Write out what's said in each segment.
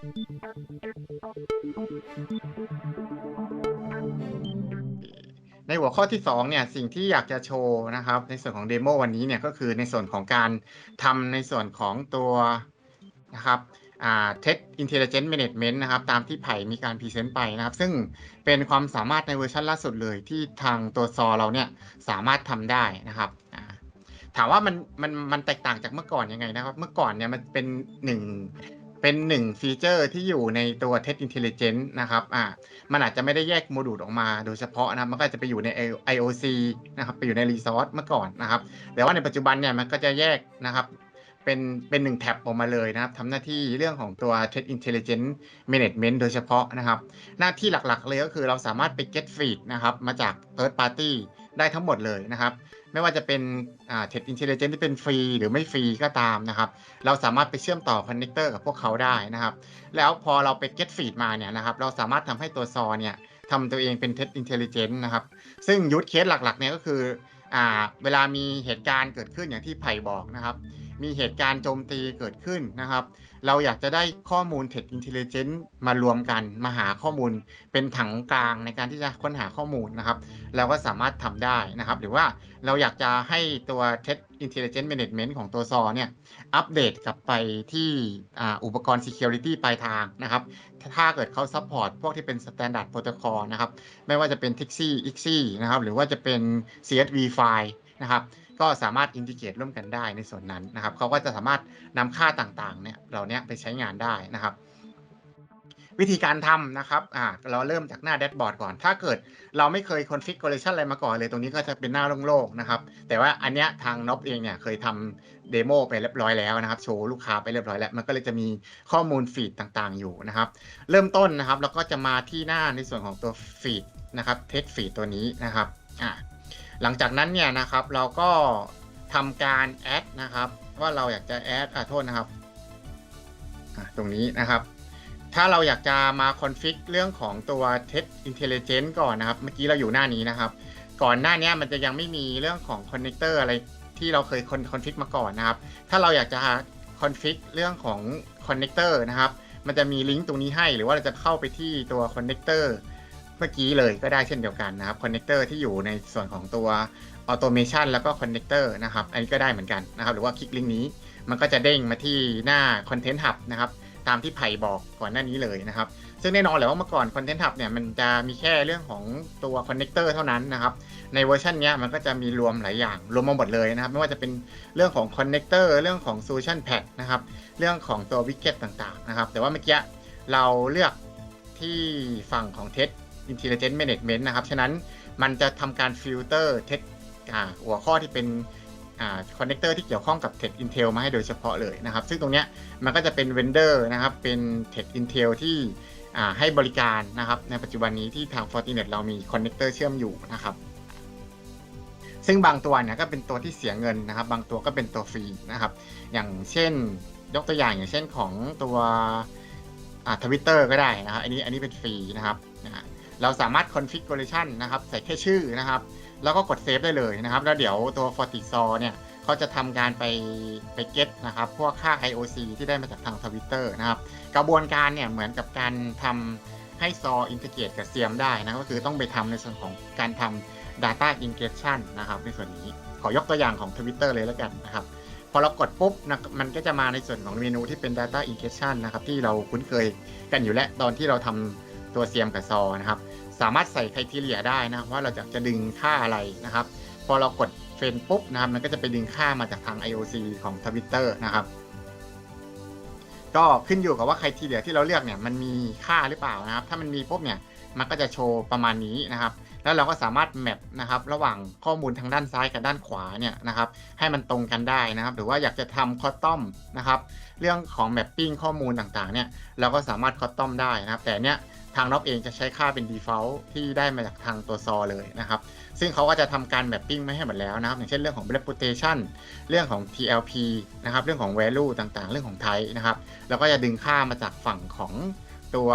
ในหัวข้อที่2เนี่ยสิ่งที่อยากจะโชว์นะครับ ในส่วนของเดโมวันนี้เนี่ยก็คือในส่วนของการทำในส่วนของตัวนะครับอ่า Test Intelligent Management นะครับตามที่ไผ่มีการพรีเซนต์ไปนะครับ ซึ่งเป็นความสามารถในเวอร์ชันล่าสุดเลยที่ทางตัวซอเราเนี่ยสามารถทำได้นะครับถามว่ามันมันมันแตกต่างจากเมื่อก่อนยังไงนะครับ เมื่อก่อนเนี่ยมันเป็นหนึ่ง เป็นหนึ่งฟีเจอร์ที่อยู่ในตัว Test Intelligent นะครับอ่ามันอาจจะไม่ได้แยกโมดูลออกมาโดยเฉพาะนะมันก็จะไปอยู่ใน IOC นะครับไปอยู่ใน Resource เมื่อก่อนนะครับแต่ว่าในปัจจุบันเนี่ยมันก็จะแยกนะครับเป็นเป็นหนึ่งแท็บออกมาเลยนะครับทำหน้าที่เรื่องของตัว Threat Intelligence Management โดยเฉพาะนะครับ หน้าที่หลักๆเลยก็คือเราสามารถไป get feed นะครับมาจาก third party ได้ทั้งหมดเลยนะครับ ไม่ว่าจะเป็นเท็ดอินเทลเลจที่เป็นฟรีหรือไม่ฟรีก็ตามนะครับ เราสามารถไปเชื่อมต่อคอนเนคเตอร์กับพวกเขาได้นะครับ แล้วพอเราไป get feed มาเนี่ยนะครับ เราสามารถทำให้ตัวซอเนี่ยทำตัวเองเป็นเท็ดอินเทลเลจนะครับ ซึ่งยูทเคสหลักๆเนี่ยก็คืออเวลามีเหตุการณ์เกิดขึ้นอย่างที่ไผ่บอกนะครับ มีเหตุการณ์โจมตีเกิดขึ้นนะครับ เราอยากจะได้ข้อมูล Test Intelligence มารวมกันมาหาข้อมูลเป็นถังกลางในการที่จะค้นหาข้อมูลนะครับ เราก็สามารถทำได้นะครับ หรือว่าเราอยากจะให้ตัว Test Intelligence Management ของตัวซอเนี่ยอัปเดตกลับไปที่อ,อุปกรณ์ Security ปลายทางนะครับ ถ้าเกิดเขา support พวกที่เป็น Standard Protocol นะครับ ไม่ว่าจะเป็น Tixi Ixi นะครับ หรือว่าจะเป็น CSV file นะครับ ก็สามารถอินทิเกตร่วมกันได้ในส่วนนั้นนะครับเขาก็จะสามารถนำค่าต่างๆเนี่ยเหล่านี้ไปใช้งานได้นะครับ วิธีการทำนะครับอ่าเราเริ่มจากหน้าแดชบอร์ดก่อน ถ้าเกิดเราไม่เคย configuration อะไรมาก่อนเลยตรงนี้ก็จะเป็นหน้าโล่งๆนะครับ แต่ว่าอันเนี้ยทางน็อปเองเนี่ยเคยทำเดโมไปเรียบร้อยแล้วนะครับโชว์ลูกค้าไปเรียบร้อยแล้วมันก็เลยจะมีข้อมูลฟีดต่างๆ อยู่นะครับ เริ่มต้นนะครับเราก็จะมาที่หน้าในส่วนของตัวฟีดนะครับเทสฟีดตัวนี้นะครับอ่า หลังจากนั้นเนี่ยนะครับเราก็ทำการแอดนะครับ ว่าเราอยากจะแอดอ่าโทษนะครับตรงนี้นะครับ ถ้าเราอยากจะมาคอนฟิกเรื่องของตัว Test Intelligence ก่อนนะครับ เมื่อกี้เราอยู่หน้านี้นะครับ ก่อนหน้านี้มันจะยังไม่มีเรื่องของคอนเน c เตอร์อะไรที่เราเคยคอนคอนฟิกมาก่อนนะครับ ถ้าเราอยากจะคอนฟิกเรื่องของคอนเน c เตอร์นะครับ มันจะมีลิงก์ตรงนี้ให้ หรือว่าเราจะเข้าไปที่ตัวคอนเน c เตอร์ เมื่อกี้เลยก็ได้เช่นเดียวกันนะครับคอนเน c เตอร์ที่อยู่ในส่วนของตัวออโตเมชันแล้วก็คอนเน c เตอร์นะครับอันนี้ก็ได้เหมือนกันนะครับหรือว่าคลิกลิงก์นี้มันก็จะเด้งมาที่หน้า Content Hub นะครับตามที่ไผ่บอกก่อนหน้านี้เลยนะครับ ซึ่งแน่นอนแหละว่าเมื่อก่อน Content Hub เนี่ยมันจะมีแค่เรื่องของตัว Connector เท่านั้นนะครับ ในเวอร์ชันนี้มันก็จะมีรวมหลายอย่าง รวมมาหมดเลยนะครับ ไม่ว่าจะเป็นเรื่องของ Connector เรื่องของ Solution Pad นะครับเรื่องของตัว Widget ต่างๆนะครับแต่ว่าเมื่อกี้เราเลือกที่ฝั่งของ Test Intelligent Management นะครับ ฉะนั้นมันจะทำการฟิลเตอร์เทสหัวข้อที่เป็นคอนเนคเตอร์ที่เกี่ยวข้องกับ Tech Intel มาให้โดยเฉพาะเลยนะครับ ซึ่งตรงเนี้ยมันก็จะเป็นเวนเดอร์นะครับ เป็น Tech Intel ที่อ่าให้บริการนะครับ ในปัจจุบันนี้ที่ทาง Fortinet เรามีคอนเนคเตอร์เชื่อมอยู่นะครับ ซึ่งบางตัวเนี่ยก็เป็นตัวที่เสียเงินนะครับ บางตัวก็เป็นตัวฟรีนะครับ อย่างเช่นยกตัวอย่างอย่างเช่นของตัวอ่าทวิตเตอร์ก็ได้นะครับ อันนี้อันนี้เป็นฟรีนะครับนะฮะ เราสามารถ configuration นะครับใส่แค่ชื่อนะครับ แล้วก็กดเซฟได้เลยนะครับ แล้วเดี๋ยวตัว Fortisor เนี่ยเขาจะทำการไปไปเก็ตนะครับ พวกค่า IOC ที่ได้มาจากทางทวิตเตอร์นะครับ กระบวนการเนี่ยเหมือนกับการทำให้ซออินทิเกรตกับเซียมได้นะก็คือต้องไปทำในส่วนของการทำ Data Ingestion นะครับในส่วนนี้ขอยกตัวอย่างของ Twitter เลยแล้วกันนะครับพอเรากดปุ๊บนะมันก็จะมาในส่วนของเมนูที่เป็น Data Ingestion นะครับที่เราคุ้นเคยกันอยู่แล้วตอนที่เราทำตัวเซียมกับซอนะครับ สามารถใส่ไครทีเรียได้นะว่าเราจะจะดึงค่าอะไรนะครับ พอเรากดเฟรนปุ๊บนะครับมันก็จะไปดึงค่ามาจากทาง IOC ของ Twitter นะครับ ก็ขึ้นอยู่กับว่าไครทีเรียที่เราเลือกเนี่ยมันมีค่าหรือเปล่านะครับ ถ้ามันมีปุ๊บเนี่ยมันก็จะโชว์ประมาณนี้นะครับ แล้วเราก็สามารถแมปนะครับระหว่างข้อมูลทางด้านซ้ายกับด้านขวาเนี่ยนะครับ ให้มันตรงกันได้นะครับ หรือว่าอยากจะทำคอตตอมนะครับ เรื่องของแมปปิ้งข้อมูลต่างๆเนี่ยเราก็สามารถคอตตอมได้นะครับ แต่เนี้ย ทางน็อปเองจะใช้ค่าเป็น default ที่ได้มาจากทางตัวซอเลยนะครับ ซึ่งเขาก็จะทำการแมปปิ้งไม่ให้หมดแล้วนะครับ อย่างเช่นเรื่องของ reputation เรื่องของ TLP นะครับ เรื่องของ value ต่างๆ เรื่องของ type นะครับ แล้วก็จะดึงค่ามาจากฝั่งของตัว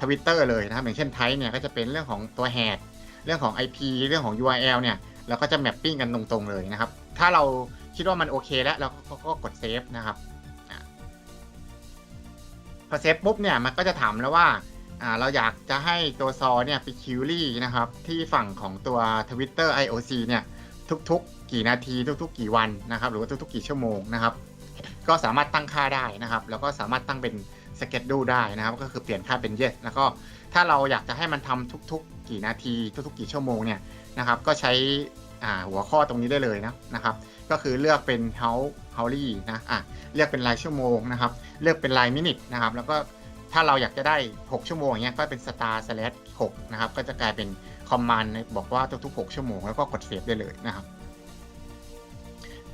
ทวิตเตอร์เลยนะครับ อย่างเช่น type เนี่ยก็จะเป็นเรื่องของตัว head เรื่องของ IP เรื่องของ URL เนี่ยเราก็จะแมปปิ้งกันตรงๆเลยนะครับ ถ้าเราคิดว่ามันโอเคแล้วเราก็กดเซฟนะครับ พอเซฟปุ๊บเนี่ยมันก็จะถามแล้วว่า อ่าเราอยากจะให้ตัวซอเนี่ยไปคิวรี่นะครับ ที่ฝั่งของตัว Twitter IOC เนี่ยทุกๆ กี่นาทีทุกๆ กี่วันนะครับ หรือว่าทุกๆ กี่ชั่วโมงนะครับ ก็สามารถตั้งค่าได้นะครับ แล้วก็สามารถตั้งเป็นสเก็ตดูได้นะครับ ก็คือเปลี่ยนค่าเป็น yes แล้วก็ถ้าเราอยากจะให้มันทำทุกๆ กี่นาทีทุกๆ กี่ชั่วโมงเนี่ยนะครับ ก็ใช้อ่าหัวข้อตรงนี้ได้เลยนะนะครับ ก็คือเลือกเป็น how hourly นะอะเลือกเป็นรายชั่วโมงนะครับ เลือกเป็นรายมินิทนะครับ แล้วก็ ถ้าเราอยากจะได้ 6 ชั่วโมงอย่างเงี้ยก็เป็น star slash 6นะครับ ก็จะกลายเป็นคอมมานด์บอกว่าทุกๆ 6 ชั่วโมงแล้วก็กดเซฟได้เลยนะครับ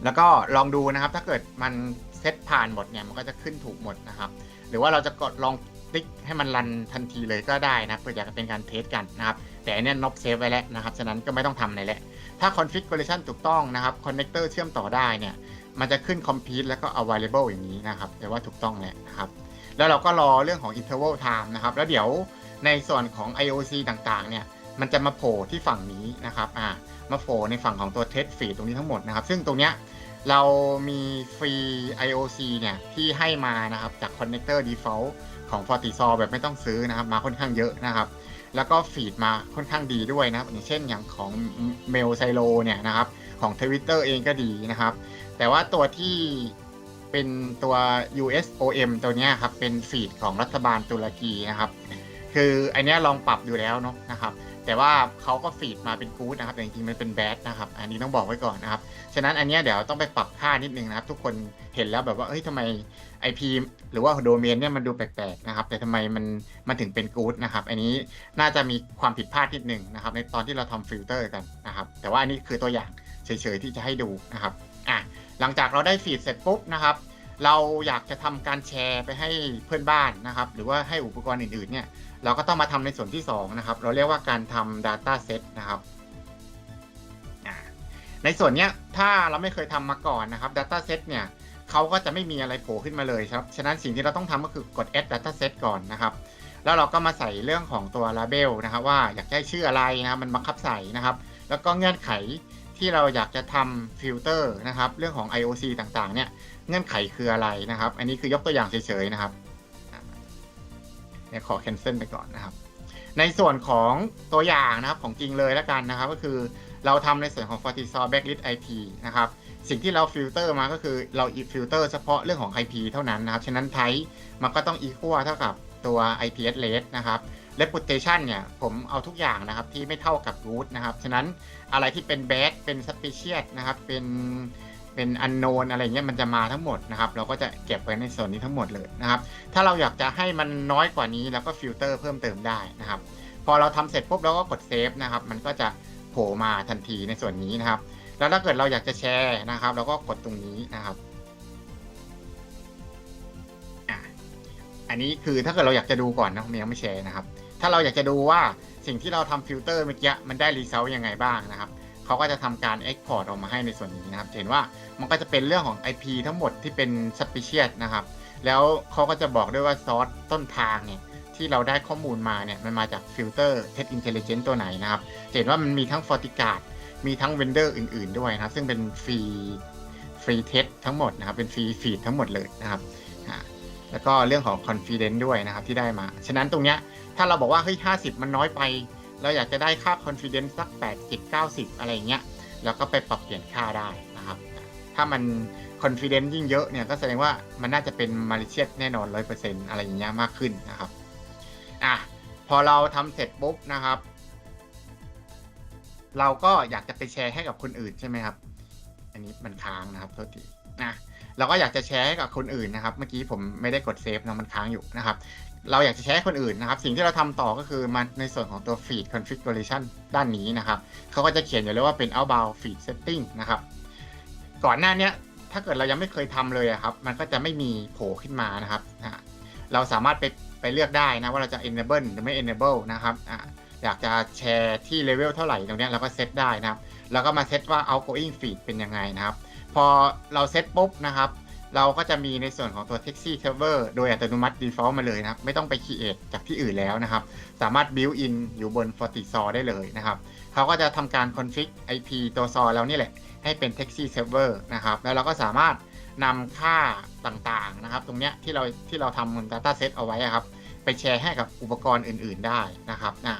แล้วก็ลองดูนะครับ ถ้าเกิดมันเซตผ่านหมดเนี่ยมันก็จะขึ้นถูกหมดนะครับ หรือว่าเราจะกดลองติ๊กให้มันรันทันทีเลยก็ได้นะเพื่ออยากจะเป็นการเทสกันนะครับ แต่อันเนี้ยนบเซฟไว้แล้วนะครับ ฉะนั้นก็ไม่ต้องทำอะไรแล้วถ้า configuration ถูกต้องนะครับ connector เชื่อมต่อได้เนี่ย มันจะขึ้น complete แล้วก็ available อย่างนี้นะครับ แต่ว่าถูกต้องแหละนะครับ แล้วเราก็รอเรื่องของ interval time นะครับ แล้วเดี๋ยวในส่วนของ IOC ต่างๆ เนี่ย มันจะมาโผล่ที่ฝั่งนี้นะครับอ่ามาโผล่ในฝั่งของตัว test feed ตรงนี้ทั้งหมดนะครับ ซึ่งตรงเนี้ยเรามีฟรี IOC เนี่ย ที่ให้มานะครับ จาก connector default ของ Fortisol แบบไม่ต้องซื้อนะครับ มาค่อนข้างเยอะนะครับ แล้วก็ฟีดมาค่อนข้างดีด้วยนะครับอย่างเช่นอย่างของ Mail Silo เนี่ยนะครับ ของ Twitter เองก็ดีนะครับ แต่ว่าตัวที่ เป็นตัว USOM ตัวนี้ครับ เป็นฟีดของรัฐบาลตุรกีนะครับ คืออันเนี้ยลองปรับดูแล้วเนาะนะครับ แต่ว่าเขาก็ฟีดมาเป็นกู๊ดนะครับ แต่จริงๆ มันเป็นแบดนะครับ อันนี้ต้องบอกไว้ก่อนนะครับ ฉะนั้นอันเนี้ยเดี๋ยวต้องไปปรับค่านิดนึงนะครับ ทุกคนเห็นแล้วแบบว่า เฮ้ยทำไม IP หรือว่าโดเมนเนี่ยมันดูแปลกๆนะครับ แต่ทำไมมันมันถึงเป็นกู๊ดนะครับ อันนี้น่าจะมีความผิดพลาดนิดนึงนะครับ ในตอนที่เราทำฟิลเตอร์กันนะครับ แต่ว่าอันนี้คือตัวอย่างเฉยๆที่จะให้ดูนะครับ อะ หลังจากเราได้ฟีดเสร็จปุ๊บนะครับ เราอยากจะทำการแชร์ไปให้เพื่อนบ้านนะครับ หรือว่าให้อุปกรณ์อื่นๆเนี่ยเราก็ต้องมาทำในส่วนที่2นะครับ เราเรียกว่าการทำ Data Set นะครับในส่วนนี้ถ้าเราไม่เคยทำมาก่อนนะครับ Data Set เนี่ยเขาก็จะไม่มีอะไรโผล่ขึ้นมาเลยครับ ฉะนั้นสิ่งที่เราต้องทำก็คือกด add data set ก่อนนะครับ แล้วเราก็มาใส่เรื่องของตัว label นะครับว่าอยากได้ชื่ออะไรนะครับมันบังคับใส่นะครับ แล้วก็เงื่อนไข ที่เราอยากจะทำฟิลเตอร์นะครับเรื่องของ IOC ต่างๆเนี่ยเงื่อนไขคืออะไรนะครับ อันนี้คือยกตัวอย่างเฉยๆนะครับเนี่ยขอ cancel ไปก่อนนะครับ ในส่วนของตัวอย่างนะครับของจริงเลยแล้วกันนะครับ ก็คือเราทำในส่วนของ Fortisol Backlist IP นะครับสิ่งที่เราฟิลเตอร์มาก็คือเราฟิลเตอร์เฉพาะเรื่องของ IP เท่านั้นนะครับ ฉะนั้นไทมันก็ต้อง equal เท่ากับตัว IP address นะครับ reputation เนี่ย ผมเอาทุกอย่างนะครับที่ไม่เท่ากับ root นะครับ ฉะนั้นอะไรที่เป็น bad เป็น suspicious นะครับ เป็นเป็น unknown อะไรเงี้ยมันจะมาทั้งหมดนะครับ เราก็จะเก็บไว้ในส่วนนี้ทั้งหมดเลยนะครับ ถ้าเราอยากจะให้มันน้อยกว่านี้เราก็ฟิลเตอร์เพิ่มเติมได้นะครับ พอเราทำเสร็จปุ๊บเราก็กดเซฟนะครับ มันก็จะโผล่มาทันทีในส่วนนี้นะครับ แล้วถ้าเกิดเราอยากจะแชร์นะครับ เราก็กดตรงนี้นะครับ อันนี้คือถ้าเกิดเราอยากจะดูก่อนนะผมยังไม่แชร์นะครับ ถ้าเราอยากจะดูว่าสิ่งที่เราทำฟิลเตอร์เมื่อกี้มันได้รีเซลยังไงบ้างนะครับเขาก็จะทำการ Export ออกมาให้ในส่วนนี้นะครับเห็นว่ามันก็จะเป็นเรื่องของ IP ทั้งหมดที่เป็น Suspicious นะครับ แล้วเขาก็จะบอกด้วยว่าซอสต้นทางเนี่ยที่เราได้ข้อมูลมาเนี่ยมันมาจากฟิลเตอร์ Test Intelligence ตัวไหนนะครับเห็นว่ามันมีทั้ง FortiGuard มีทั้งเวนเดอร์อื่น ๆด้วยนะครับ ซึ่งเป็นฟรีฟรีเทสทั้งหมดนะครับ เป็นฟรีฟีดทั้งหมดเลยนะครับ แล้วก็เรื่องของ confidence ด้วยนะครับที่ได้มา ฉะนั้นตรงเนี้ยถ้าเราบอกว่าเฮ้ย50มันน้อยไป เราอยากจะได้ค่า confidence สัก 80 90 อะไรเงี้ยเราก็ไปปรับเปลี่ยนค่าได้นะครับ ถ้ามัน confidence ยิ่งเยอะเนี่ยก็แสดงว่ามันน่าจะเป็น malicious แน่นอน 100%อะไรอย่างเงี้ยมากขึ้นนะครับอะพอเราทำเสร็จปุ๊บนะครับ เราก็อยากจะไปแชร์ให้กับคนอื่นใช่ไหมครับ อันนี้มันค้างนะครับโทษทีนะ เราก็อยากจะแชร์ให้กับคนอื่นนะครับ เมื่อกี้ผมไม่ได้กดเซฟนะมันค้างอยู่นะครับ เราอยากจะแชร์คนอื่นนะครับ สิ่งที่เราทำต่อก็คือมาในส่วนของตัว feed configuration ด้านนี้นะครับเขาก็จะเขียนอยู่เลยว่าเป็น outbound feed setting นะครับ ก่อนหน้านี้ถ้าเกิดเรายังไม่เคยทำเลยอะครับ มันก็จะไม่มีโผล่ขึ้นมานะครับ เราสามารถไปไปเลือกได้นะว่าเราจะ enable หรือไม่ enable นะครับอยากจะแชร์ที่เลเวลเท่าไหร่ตรงนี้เราก็เซตได้นะครับ แล้วก็มาเซตว่า outgoing feed เป็นยังไงนะครับ พอเราเซตปุ๊บนะครับ เราก็จะมีในส่วนของตัว taxi server โดยอัตโนมัติ default มาเลยนะครับ ไม่ต้องไป create จากที่อื่นแล้วนะครับ สามารถ build in อยู่บน FortiSol ได้เลยนะครับ เขาก็จะทำการ config IP ตัว SOL เรานี่แหละ ให้เป็น taxi server นะครับ แล้วเราก็สามารถนำค่าต่างๆนะครับ ตรงเนี้ยที่เราที่เราทำบน Data Set เอาไว้ครับ ไปแชร์ให้กับอุปกรณ์อื่น ๆ ได้นะครับอ่า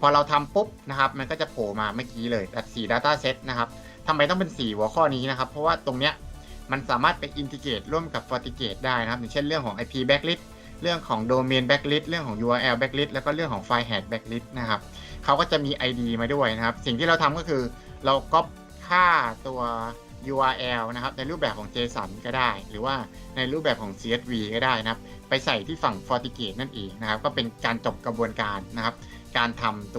พอเราทำปุ๊บนะครับ มันก็จะโผล่มาเมื่อกี้เลยแต่ Data Set นะครับ ทำไมต้องเป็น 4 หัวข้อนี้นะครับ เพราะว่าตรงเนี้ยมันสามารถไปอินทิเกรตร่วมกับ FortiGate ได้นะครับ อย่างเช่นเรื่องของ IP Backlist เรื่องของ Domain Backlist เรื่องของ URL Backlist แล้วก็เรื่องของ File Hash Backlist นะครับเขาก็จะมี ID มาด้วยนะครับ สิ่งที่เราทำก็คือเราก๊อปค่าตัว URL นะครับในรูปแบบของ JSON ก็ได้ หรือว่าในรูปแบบของ CSV ก็ได้นะครับ ไปใส่ที่ฝั่ง FortiGate นั่นเองนะครับ ก็เป็นการจบกระบวนการนะครับ การทำตรง